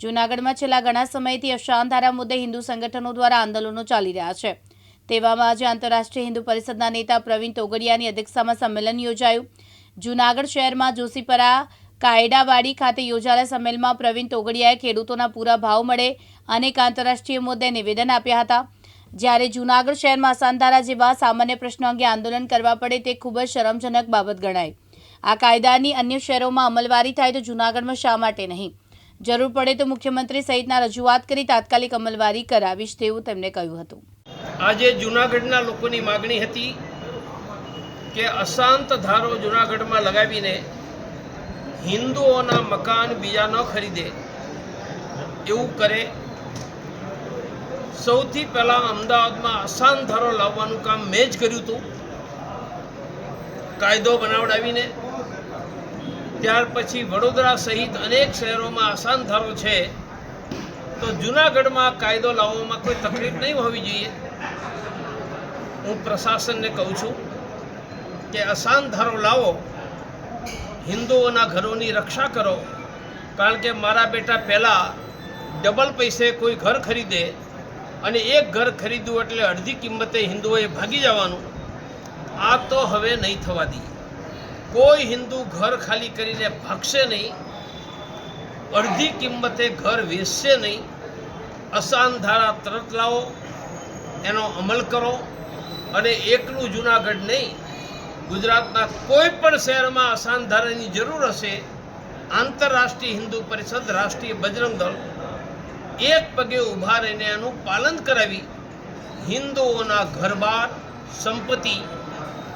જૂનાગઢમાં છેલ્લા ઘણા સમયથી અશાંતધારા મુદ્દે હિન્દુ સંગઠનો દ્વારા આંદોલનો ચાલી રહ્યા છે. તેવામાં આજે આંતરરાષ્ટ્રીય હિન્દુ પરિષદના નેતા પ્રવીણ તોગડિયાની અધ્યક્ષતામાં સંમેલન યોજાયું. જૂનાગઢ શહેરમાં જોશીપરા કાયડાવાડી ખાતે યોજાયેલા સંમેલનમાં પ્રવીણ તોગડિયાએ ખેડૂતોના પૂરા ભાવ મળે અનેક આંતરરાષ્ટ્રીય મુદ્દે નિવેદન આપ્યા હતા. જ્યારે જૂનાગઢ શહેરમાં અસાંધારા જેવા સામાન્ય પ્રશ્નો અંગે આંદોલન કરવા પડે તે ખૂબ જ શરમજનક બાબત ગણાય. આ કાયદાની અન્ય શહેરોમાં અમલવારી થાય તો જૂનાગઢમાં શા માટે નહીં? જરૂર પડે તો મુખ્યમંત્રી સહિતના રજૂઆત કરી તાત્કાલિક અમલવારી કરાવીશ તેવું તેમણે કહ્યું હતું. આજે જૂનાગઢના લોકોની માગણી હતી કે અશાંત ધારો જૂનાગઢમાં લગાવીને હિન્દુઓના મકાન બીજા ન ખરીદે એવું કરે. સૌથી પહેલાં અમદાવાદમાં અશાંત ધારો લાવવાનું કામ મેં જ કર્યું હતું. કાયદો બનાવડાવીને ત્યાર પછી વડોદરા સહિત અનેક શહેરોમાં અશાંત ધારો છે, તો જૂનાગઢમાં કાયદો લાવવામાં કોઈ તકલીફ નહીં હોવી જોઈએ. હું પ્રશાસનને કહું છું કે અશાંત ધારો લાવો, હિન્દુઓના ઘરોની રક્ષા કરો, કારણ કે મારા બેટા પહેલાં ડબલ પૈસે કોઈ ઘર ખરીદે અને એક ઘર ખરીદ્યું એટલે અડધી કિંમતે હિન્દુઓએ ભાગી જવાનું, આ તો હવે નહીં થવા દઈએ. કોઈ હિન્દુ ઘર ખાલી કરીને ભાગશે નહીં, અડધી કિંમતે ઘર વેચશે નહીં. અસાન ધારા તરત લાવો, એનો અમલ કરો અને એકલું જૂનાગઢ નહીં, ગુજરાતના કોઈ પણ શહેરમાં અસાન ધારાની જરૂર હશે, આંતરરાષ્ટ્રીય હિન્દુ પરિષદ, રાષ્ટ્રીય બજરંગ દળ એક પગે ઊભા રહીને એનું પાલન કરાવી હિન્દુઓના ઘરબાર, સંપત્તિ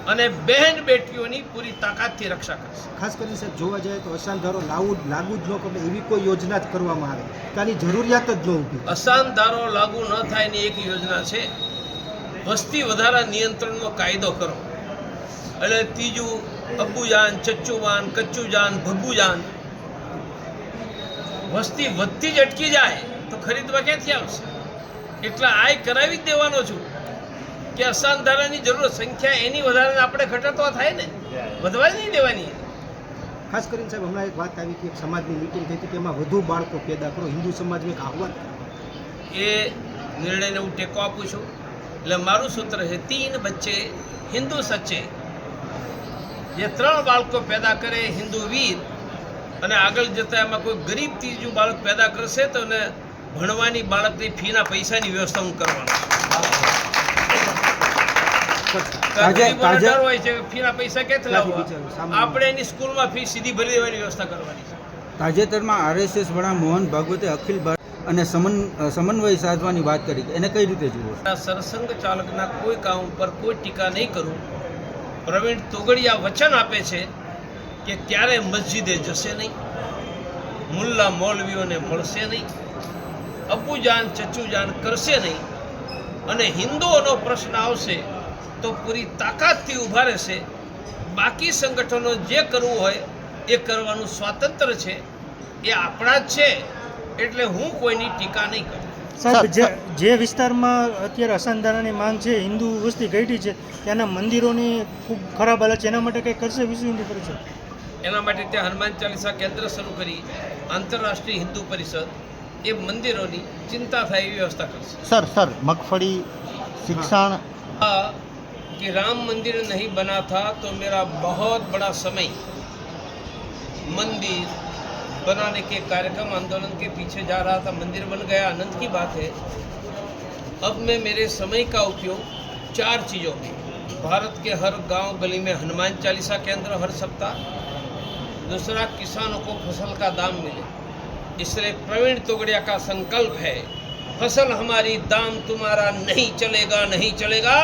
અને બહેન બેટીઓની પૂરી તાકાતથી રક્ષા કરશે. ખાસ કરીને સાહેબ જોવા જાય તો અશાંત ધારો લાવું લાગુ જ ન કરે એવી કોઈ યોજના જ કરવામાં આવે. કે જરૂરિયાત જ ન ઊભી. અશાંત ધારો લાગુ ન થાય એની એક યોજના છે વસ્તી વધારા નિયંત્રણનો કાયદો કરો. એટલે ત્રીજું અબ્બુજાન ચચ્ચુવાન કચ્ચુજાન ભગુજાન. વસ્તી વધતી જ અટકી જાય તો ખરીદવા ક્યાંથી આવશે? એટલા આય કરાવી જ દેવાનો છું. કે અશાંત ધારાની જરૂર સંખ્યા એની વધારે આપણે ઘટાડવા થાય ને? વધવા નહીં દેવાની. ખાસ કરીને સાહેબ હમણાં એક વાત આવી કે સમાજની મિટિંગ થઈ હતી કે એમાં વધુ બાળકો પેદા કરો. હિન્દુ સમાજનું એક આહવાન એ નિર્ણયને હું ટેકો આપું છું. એટલે મારું સૂત્ર છે તીન બચ્ચે હિન્દુ સચ્ચે. જે ત્રણ બાળકો પેદા કરે હિન્દુ વીર અને આગળ જતાં એમાં કોઈ ગરીબ ત્રીજું બાળક પેદા કરશે તો એને ભણવાની બાળકની ફીના પૈસાની વ્યવસ્થા હું કરવાનો હોય છે ફીના પૈસા કેટલા આપણે એની સ્કૂલમાં ફી સીધી ભરી દેવાની વ્યવસ્થા કરવાની છે. તાજેતરમાં આરએસએસ વડા મોહન ભાગવતે અખિલ ભારત અને સમન સમન્વય સાધવાની વાત કરી. એને કઈ રીતે જુઓ? સરસંગ ચાલકના કોઈ કામ ઉપર કોઈ ટીકા નહીં કરું. પ્રવીણ તોગડિયા વચન આપે છે કે ક્યારે મસ્જિદે જશે નહીં મુલ્લા મૌલવીઓને મળશે નહીં અબુજાન ચચુજાન કરશે નહીં અને હિન્દુઓનો પ્રશ્ન આવશે તો પૂરી તાકાતથી ઊભા રહેશે. બાકી સંગઠનો જે કરવું હોય એ કરવાનું સ્વાતંત્ર્ય છે. એ આપણા જ છે. એટલે હું કોઈની ટીકા નહીં કરું. સાહેબ જે જે વિસ્તારમાં અત્યારે અસાંધારાની માંગ છે હિન્દુ વસ્તી ઘટી છે ત્યાંના મંદિરોની ખૂબ ખરાબ હાલત છે એના માટે કંઈ કરશે વિશ્વ હિન્દુ પરિષદ? એના માટે ત્યાં હનુમાન ચાલીસા કેન્દ્ર શરૂ કરી આંતરરાષ્ટ્રીય હિન્દુ પરિષદ એ મંદિરોની ચિંતા થાય એવી વ્યવસ્થા કરશે. સર સર મગફળી શિક્ષણ कि राम मंदिर नहीं बना था तो मेरा बहुत बड़ा समय मंदिर बनाने के कार्यक्रम आंदोलन के पीछे जा रहा था, मंदिर बन गया, आनंद की बात है। अब मैं मेरे समय का उपयोग चार चीज़ों में, भारत के हर गाँव गली में हनुमान चालीसा केंद्र हर सप्ताह, दूसरा किसानों को फ़सल का दाम मिले, इसलिए प्रवीण तोगड़िया का संकल्प है, फ़सल हमारी दाम तुम्हारा नहीं चलेगा नहीं चलेगा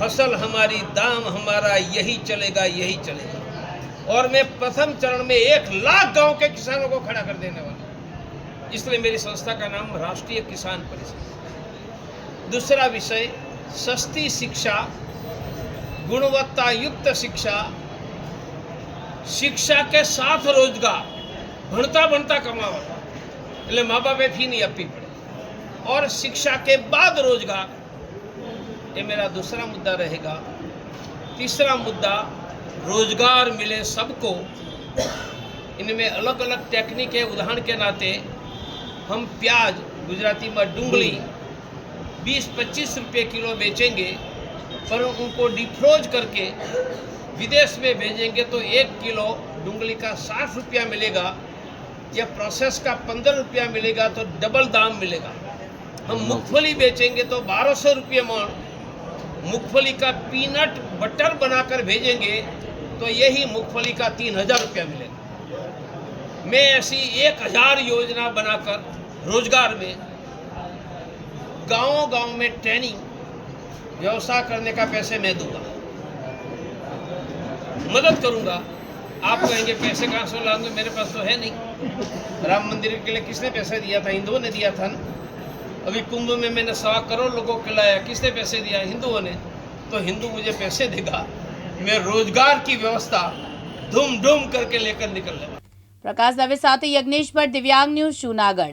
फसल हमारी दाम हमारा यही चलेगा यही चलेगा और मैं प्रथम चरण में एक लाख गांव के किसानों को खड़ा कर देने वाला हूं। इसलिए मेरी संस्था का नाम राष्ट्रीय किसान परिषद दूसरा विषय सस्ती शिक्षा गुणवत्ता युक्त शिक्षा શિક્ષા કે સાથ રોજગાર ભણતા ભણતા કમાવા એટલે મા બાપે ફી નહીં આપવી પડે और शिक्षा के बाद रोजगार ये मेरा दूसरा मुद्दा रहेगा। तीसरा मुद्दा, रोज़गार मिले सबको। इनमें अलग अलग टेक्निक है। उदाहरण के नाते, हम प्याज गुजराती में डूंगली बीस पच्चीस रुपये किलो बेचेंगे, पर उनको डिफ्रोज करके विदेश में भेजेंगे तो एक किलो डूंगली का साठ रुपया मिलेगा। या प्रोसेस का पंद्रह रुपया मिलेगा तो डबल दाम मिलेगा। हम मूंगफली बेचेंगे तो बारह सौ रुपये मण मूंगफली का पीनट बटर बनाकर भेजेंगे तो यही मूंगफली का तीन हज़ार रुपया मिलेगा। मैं ऐसी एक हज़ार योजना बनाकर रोज़गार में गाँव गाँव में ट्रेनिंग व्यवसाय करने का पैसे मैं दूँगा। मदद करूँगा। आप कहेंगे, पैसे कहाँ से लाऊँगे? मेरे पास तो है नहीं। राम मंदिर के लिए किसने पैसे दिया था? हिंदुओं ने दिया था ना। अभी कुंभ में मैंने सवा करोड़ लोगों को लाया किसने पैसे दिया हिंदुओं ने। तो हिंदू मुझे पैसे देगा। मैं रोज़गार की व्यवस्था धूम धूम करके लेकर निकल लेगा प्रकाश दवे साथ यज्ञेश भट्ट, दिव्यांग न्यूज़, जूनागढ़।